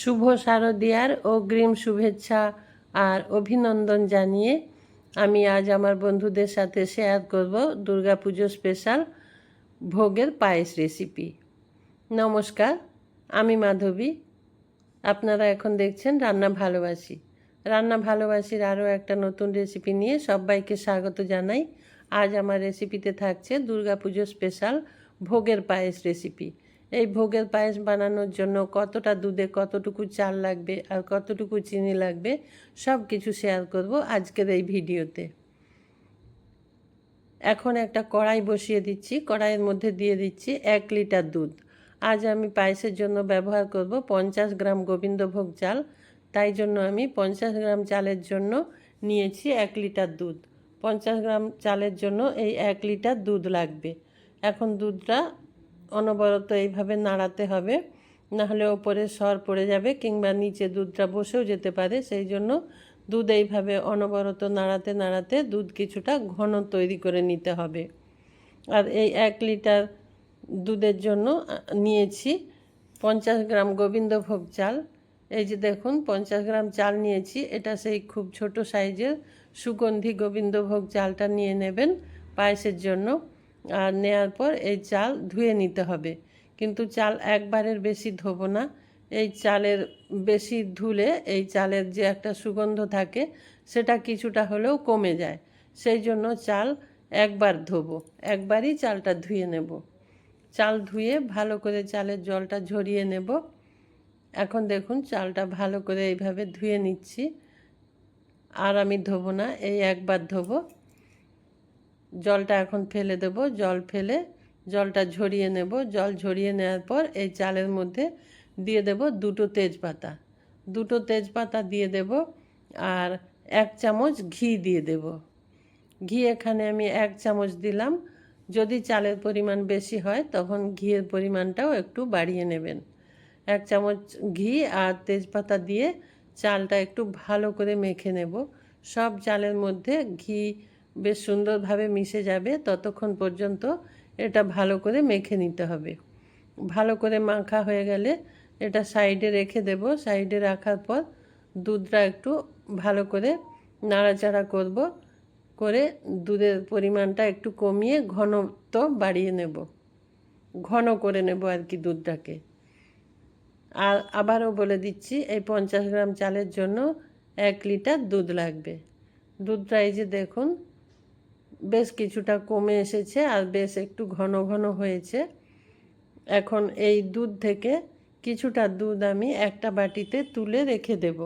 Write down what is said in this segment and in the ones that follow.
শুভ শারদিয়ার অগ্রিম শুভেচ্ছা আর অভিনন্দন জানিয়ে আমি আজ আমার বন্ধুদের সাথে শেয়ার করব দুর্গাপুজো স্পেশাল ভোগের পায়েস রেসিপি। নমস্কার, আমি মাধবী। আপনারা এখন দেখছেন রান্না ভালোবাসি। রান্না ভালোবাসির আরও একটা নতুন রেসিপি নিয়ে সবাইকে স্বাগত জানাই। আজ আমার রেসিপিতে থাকছে দুর্গাপুজো স্পেশাল ভোগের পায়েস রেসিপি। এই ভোগের পায়েস বানানোর জন্য কতটা দুধে কতটুকু চাল লাগবে আর কতটুকু চিনি লাগবে সব কিছু শেয়ার করব আজকের এই ভিডিওতে। এখন একটা কড়াই বসিয়ে দিচ্ছি, কড়াইয়ের মধ্যে দিয়ে দিচ্ছি এক লিটার দুধ। আজ আমি পায়েসের জন্য ব্যবহার করব পঞ্চাশ গ্রাম গোবিন্দভোগ চাল, তাই জন্য আমি পঞ্চাশ গ্রাম চালের জন্য নিয়েছি এক লিটার দুধ। পঞ্চাশ গ্রাম চালের জন্য এই এক লিটার দুধ লাগবে। এখন দুধটা অনবরত এইভাবে নাড়াতে হবে। নাহলে ওপরে সর পড়ে যাবে কিংবা নিচে দুধটা বসেও যেতে পারে। সেই জন্য দুধ এইভাবে অনবরত নাড়াতে নাড়াতে দুধ কিছুটা ঘন তৈরি করে নিতে হবে। আর এই এক লিটার দুধের জন্য নিয়েছি পঞ্চাশ গ্রাম গোবিন্দভোগ চাল। এই যে দেখুন, পঞ্চাশ গ্রাম চাল নিয়েছি। এটা সেই খুব ছোট সাইজের সুগন্ধি গোবিন্দভোগ চালটা নিয়ে নেবেন পায়েসের জন্য। আর নেওয়ার পর এই চাল ধুয়ে নিতে হবে। কিন্তু চাল একবারের বেশি ধোবো না। এই চালের বেশি ধুলে এই চালের যে একটা সুগন্ধ থাকে, সেটা কিছুটা হলেও কমে যায়। সেই জন্য চাল একবার ধোবো, একবারই চালটা ধুয়ে নেব। চাল ধুয়ে ভালো করে চালের জলটা ঝরিয়ে নেব। এখন দেখুন চালটা ভালো করে এইভাবে ধুয়ে নিচ্ছি। আর আমি ধোবো না, এই একবার ধোবো। জলটা এখন ফেলে দেব, জল ফেলে জলটা ঝরিয়ে নেব। জল ঝরিয়ে নেওয়ার পর এই চালের মধ্যে দিয়ে দেব দুটো তেজপাতা। দুটো তেজপাতা দিয়ে দেব আর এক চামচ ঘি দিয়ে দেব। ঘি এখানে আমি এক চামচ দিলাম। যদি চালের পরিমাণ বেশি হয় তখন ঘিয়ের পরিমাণটাও একটু বাড়িয়ে নেবেন। এক চামচ ঘি আর তেজপাতা দিয়ে চালটা একটু ভালো করে মেখে নেব। সব চালের মধ্যে ঘি বেশ সুন্দরভাবে মিশে যাবে, ততক্ষণ পর্যন্ত এটা ভালো করে মেখে নিতে হবে। ভালো করে মাখা হয়ে গেলে এটা সাইডে রেখে দেব। সাইডে রাখার পর দুধটা একটু ভালো করে নাড়াচাড়া করব, করে দুধের পরিমাণটা একটু কমিয়ে ঘনত্ব বাড়িয়ে নেব। ঘন করে নেব আর কি দুধটাকে। আর আবারও বলে দিচ্ছি, এই পঞ্চাশ গ্রাম চালের জন্য এক লিটার দুধ লাগবে। দুধটা এই যে দেখুন বেশ কিছুটা কমে এসেছে আর বেশ একটু ঘন ঘন হয়েছে। এখন এই দুধ থেকে কিছুটা দুধ আমি একটা বাটিতে তুলে রেখে দেব।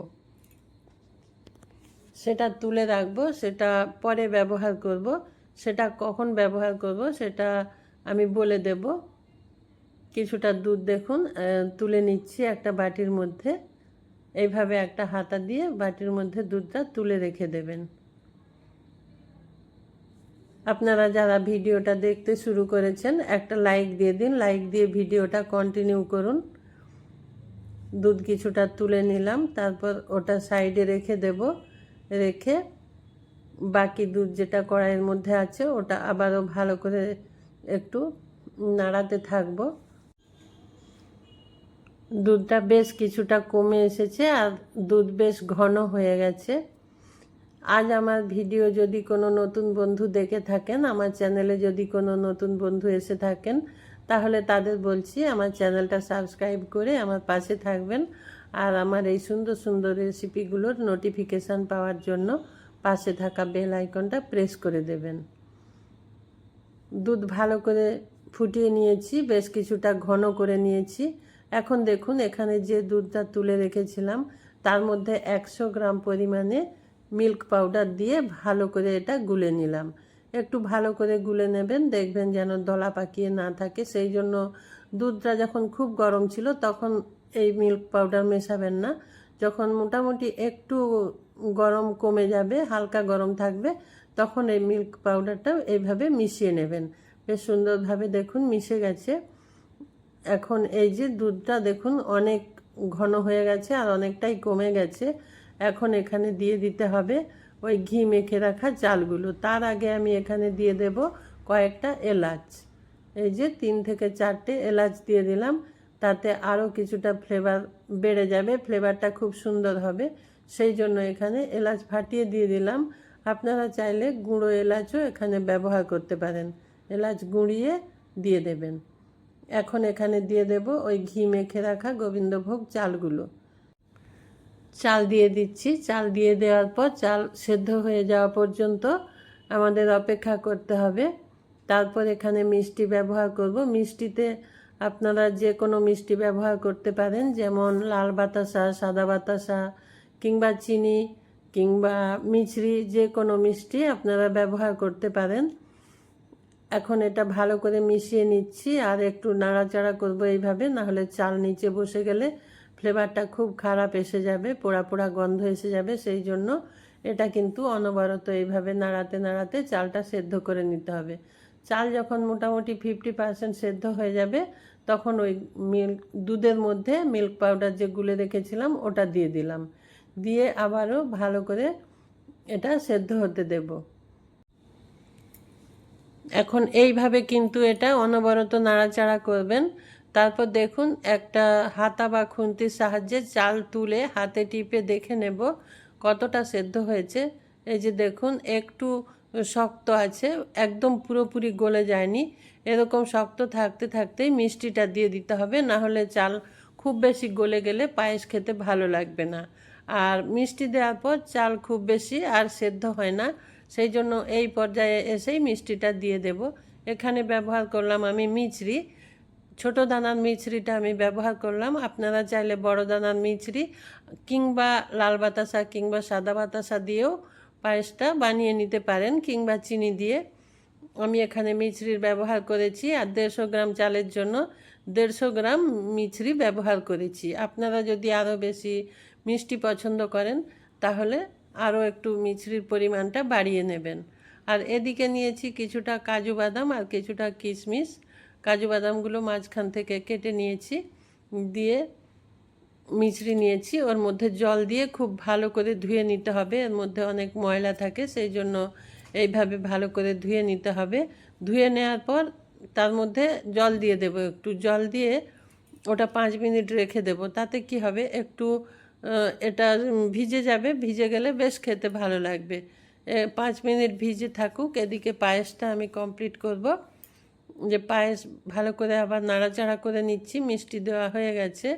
সেটা তুলে রাখব, সেটা পরে ব্যবহার করব। সেটা কখন ব্যবহার করব সেটা আমি বলে দেব। কিছুটা দুধ দেখুন তুলে নিচ্ছি একটা বাটির মধ্যে। এইভাবে একটা হাতা দিয়ে বাটির মধ্যে দুধটা তুলে রেখে দেবেন। আপনারা যারা ভিডিওটা দেখতে শুরু করেছেন, একটা লাইক দিয়ে দিন। লাইক দিয়ে ভিডিওটা কন্টিনিউ করুন। দুধ কিছুটা তুলে নিলাম, তারপর ওটা সাইডে রেখে দেব। রেখে বাকি দুধ যেটা কড়াইয়ের মধ্যে আছে, ওটা আবারও ভালো করে একটু নাড়াতে থাকব। দুধটা বেশ কিছুটা কমে এসেছে, আর দুধ বেশ ঘন হয়ে গেছে। আজ আমার ভিডিও যদি কোনো নতুন বন্ধু দেখে থাকেন, আমার চ্যানেলে যদি কোনো নতুন বন্ধু এসে থাকেন, তাহলে তাদের বলছি আমার চ্যানেলটা সাবস্ক্রাইব করে আমার পাশে থাকবেন। আর আমার এই সুন্দর সুন্দর রেসিপিগুলোর নোটিফিকেশান পাওয়ার জন্য পাশে থাকা বেল আইকনটা প্রেস করে দেবেন। দুধ ভালো করে ফুটিয়ে নিয়েছি, বেশ কিছুটা ঘন করে নিয়েছি। এখন দেখুন, এখানে যে দুধটা তুলে রেখেছিলাম, তার মধ্যে একশো গ্রাম পরিমাণে মিল্ক পাউডার দিয়ে ভালো করে এটা গুলে নিলাম। একটু ভালো করে গুলে নেবেন, দেখবেন যেন দলা পাকিয়ে না থাকে। সেই জন্য দুধটা যখন খুব গরম ছিল তখন এই মিল্ক পাউডার মেশাবেন না। যখন মোটামুটি একটু গরম কমে যাবে, হালকা গরম থাকবে, তখন এই মিল্ক পাউডারটা এইভাবে মিশিয়ে নেবেন। বেশ সুন্দরভাবে দেখুন মিশে গেছে। এখন এই যে দুধটা দেখুন অনেক ঘন হয়ে গেছে আর অনেকটাই কমে গেছে। এখন এখানে দিয়ে দিতে হবে ওই ঘি মেখে রাখা চালগুলো। তার আগে আমি এখানে দিয়ে দেব কয়েকটা এলাচ। এই যে তিন থেকে চারটে এলাচ দিয়ে দিলাম, তাতে আরও কিছুটা ফ্লেভার বেড়ে যাবে, ফ্লেভারটা খুব সুন্দর হবে। সেই জন্য এখানে এলাচ ফাটিয়ে দিয়ে দিলাম। আপনারা চাইলে গুঁড়ো এলাচও এখানে ব্যবহার করতে পারেন। এলাচ গুঁড়িয়ে দিয়ে দেবেন। এখন এখানে দিয়ে দেব ওই ঘি মেখে রাখা গোবিন্দভোগ চালগুলো। চাল দিয়ে দিচ্ছি। চাল দিয়ে দেওয়ার পর চাল সেদ্ধ হয়ে যাওয়া পর্যন্ত আমাদের অপেক্ষা করতে হবে। তারপর এখানে মিষ্টি ব্যবহার করব। মিষ্টিতে আপনারা যে কোনো মিষ্টি ব্যবহার করতে পারেন। যেমন লাল বাতাসা, সাদা বাতাসা কিংবা চিনি কিংবা মিছরি যে কোনো মিষ্টি আপনারা ব্যবহার করতে পারেন। এখন এটা ভালো করে মিশিয়ে নিচ্ছি আর একটু নাড়াচাড়া করব এইভাবে। নাহলে চাল নিচে বসে গেলে ফ্লেভারটা খুব খারাপ এসে যাবে, পোড়া পোড়া গন্ধ এসে যাবে, সেই জন্য এটা কিন্তু অনবরত এইভাবে নাড়াতে নাড়াতে চালটা সেদ্ধ করে নিতে হবে। চাল যখন মোটামুটি ফিফটি পার্সেন্ট সেদ্ধ হয়ে যাবে, তখন ওই মিল্ক দুধের মধ্যে মিল্ক পাউডার যে গুলে রেখেছিলাম, ওটা দিয়ে দিলাম। দিয়ে আবারও ভালো করে এটা সেদ্ধ হতে দেবো। এখন এইভাবে কিন্তু এটা অনবরত নাড়াচাড়া করবেন। তারপর দেখুন, একটা হাতা বা খুন্তির সাহায্যে চাল তুলে হাতে টিপে দেখে নেব কতটা সেদ্ধ হয়েছে। এই যে দেখুন, একটু শক্ত আছে, একদম পুরোপুরি গলে যায়নি। এরকম শক্ত থাকতে থাকতেই মিষ্টিটা দিয়ে দিতে হবে, না হলে চাল খুব বেশি গলে গেলে পায়েস খেতে ভালো লাগবে না। আর মিষ্টি দেওয়ার পর চাল খুব বেশি আর সেদ্ধ হয় না, সেই জন্য এই পর্যায়ে এসেই মিষ্টিটা দিয়ে দেব। এখানে ব্যবহার করলাম আমি মিছরি। ছোট দানার মিছরিটা আমি ব্যবহার করলাম। আপনারা চাইলে বড় দানার মিছরি কিংবা লাল বাতাসা কিংবা সাদা বাতাসা দিয়েও পায়েসটা বানিয়ে নিতে পারেন কিংবা চিনি দিয়ে। আমি এখানে মিছরির ব্যবহার করেছি আর দেড়শো গ্রাম চালের জন্য দেড়শো গ্রাম মিছরি ব্যবহার করেছি। আপনারা যদি আরও বেশি মিষ্টি পছন্দ করেন, তাহলে আরও একটু মিছরির পরিমাণটা বাড়িয়ে নেবেন। আর এদিকে নিয়েছি কিছুটা কাজু বাদাম আর কিছুটা কিশমিশ। কাজু বাদামগুলো মাঝখান থেকে কেটে নিয়েছি, দিয়ে মিছরি নিয়েছি। ওর মধ্যে জল দিয়ে খুব ভালো করে ধুয়ে নিতে হবে। এর মধ্যে অনেক ময়লা থাকে, সেই জন্য এইভাবে ভালো করে ধুয়ে নিতে হবে। ধুয়ে নেওয়ার পর তার মধ্যে জল দিয়ে দেবো একটু। জল দিয়ে ওটা পাঁচ মিনিট রেখে দেব। তাতে কি হবে? একটু এটা ভিজে যাবে। ভিজে গেলে বেশ খেতে ভালো লাগবে। পাঁচ মিনিট ভিজে থাকুক। এদিকে পায়েসটা আমি কমপ্লিট করব। যে পায়েস ভালো করে আবার নাড়াচাড়া করে নিচ্ছি, মিষ্টি দেওয়া হয়ে গেছে।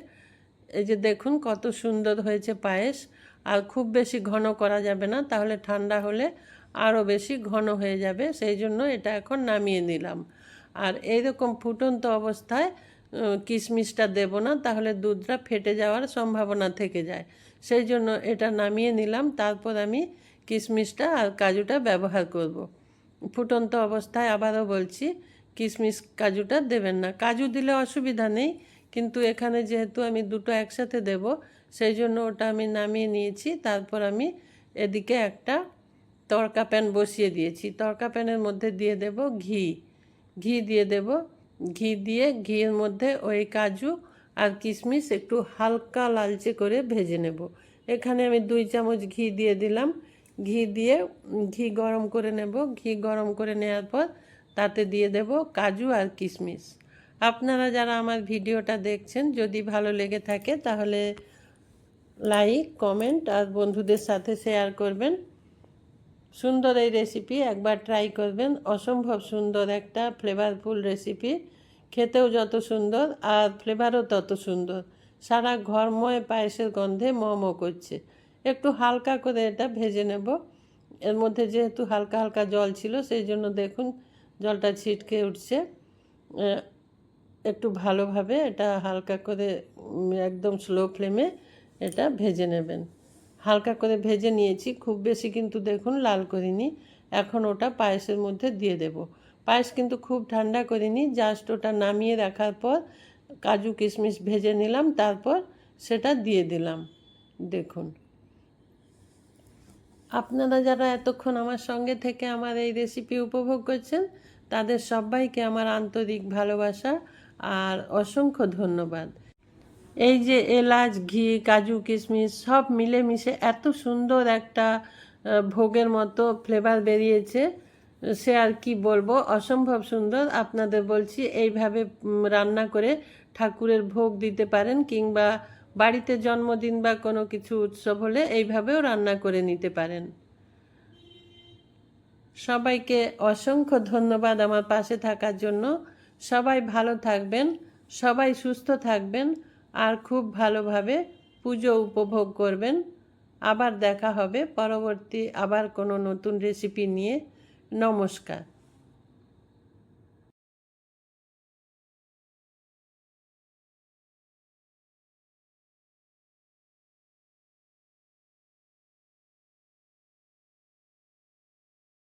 এই যে দেখুন কত সুন্দর হয়েছে পায়েস। আর খুব বেশি ঘন করা যাবে না, তাহলে ঠান্ডা হলে আরও বেশি ঘন হয়ে যাবে, সেই জন্য এটা এখন নামিয়ে নিলাম। আর এইরকম ফুটন্ত অবস্থায় কিশমিশটা দেব না, তাহলে দুধটা ফেটে যাওয়ার সম্ভাবনা থেকে যায়। সেই জন্য এটা নামিয়ে নিলাম, তারপর আমি কিশমিশটা আর কাজুটা ব্যবহার করব। ফুটন্ত অবস্থায় আবারও বলছি কিশমিশ কাজুটা দেবেন না। কাজু দিলে অসুবিধা নেই, কিন্তু এখানে যেহেতু আমি দুটো একসাথে দেব, সেই জন্য ওটা আমি নামিয়ে নিয়েছি। তারপর আমি এদিকে একটা তড়কা প্যান বসিয়ে দিয়েছি। তড়কা প্যানের মধ্যে দিয়ে দেব ঘি। ঘি দিয়ে দেব। ঘি দিয়ে ঘিয়ের মধ্যে ওই কাজু আর কিশমিশ একটু হালকা লালচে করে ভেজে নেব। এখানে আমি দুই চামচ ঘি দিয়ে দিলাম। ঘি দিয়ে, ঘি গরম করে নেব। ঘি গরম করে নেওয়ার পর তাতে দিয়ে দেব কাজু আর কিশমিশ। আপনারা যারা আমার ভিডিওটা দেখছেন, যদি ভালো লেগে থাকে তাহলে লাইক, কমেন্ট আর বন্ধুদের সাথে শেয়ার করবেন। সুন্দর এই রেসিপি একবার ট্রাই করবেন। অসম্ভব সুন্দর একটা ফ্লেভারফুল রেসিপি খেতেও যত সুন্দর আর ফ্লেভারও তত সুন্দর। সারা ঘরময় পায়েসের গন্ধে ম করছে। একটু হালকা করে এটা ভেজে নেব। এর মধ্যে যেহেতু হালকা হালকা জল ছিল, সেই জন্য দেখুন জলটা ছিটকে উঠছে। একটু ভালোভাবে এটা হালকা করে একদম স্লো ফ্লেমে এটা ভেজে নেবেন। হালকা করে ভেজে নিয়েছি, খুব বেশি কিন্তু দেখুন লাল করিনি। এখন ওটা পায়েসের মধ্যে দিয়ে দেব। পায়েস কিন্তু খুব ঠান্ডা করিনি জাস্ট ওটা নামিয়ে রাখার পর কাজু কিশমিশ ভেজে নিলাম, তারপর সেটা দিয়ে দিলাম। দেখুন। আপনারা যারা এতক্ষণ আমার সঙ্গে থেকে আমার এই রেসিপি উপভোগ করছেন, তাদের সবাইকে আমার আন্তরিক ভালোবাসা আর অসংখ্য ধন্যবাদ। এই যে এলাচ, ঘি, কাজু, কিশমিশ, সব মিলেমিশে এত সুন্দর একটা ভোগের মতো ফ্লেভার বেরিয়েছে। সে আর কি বলব, অসম্ভব সুন্দর। আপনাদের বলছি, এইভাবে রান্না করে ঠাকুরের ভোগ দিতে পারেন কিংবা বাড়িতে জন্মদিন বা কোনো কিছু উৎসব হলে এইভাবেও রান্না করে নিতে পারেন। সবাইকে অসংখ্য ধন্যবাদ আমার পাশে থাকার জন্য। সবাই ভালো থাকবেন, সবাই সুস্থ থাকবেন আর খুব ভালোভাবে পুজো উপভোগ করবেন। আবার দেখা হবে পরবর্তী আবার কোনো নতুন রেসিপি নিয়ে। নমস্কার।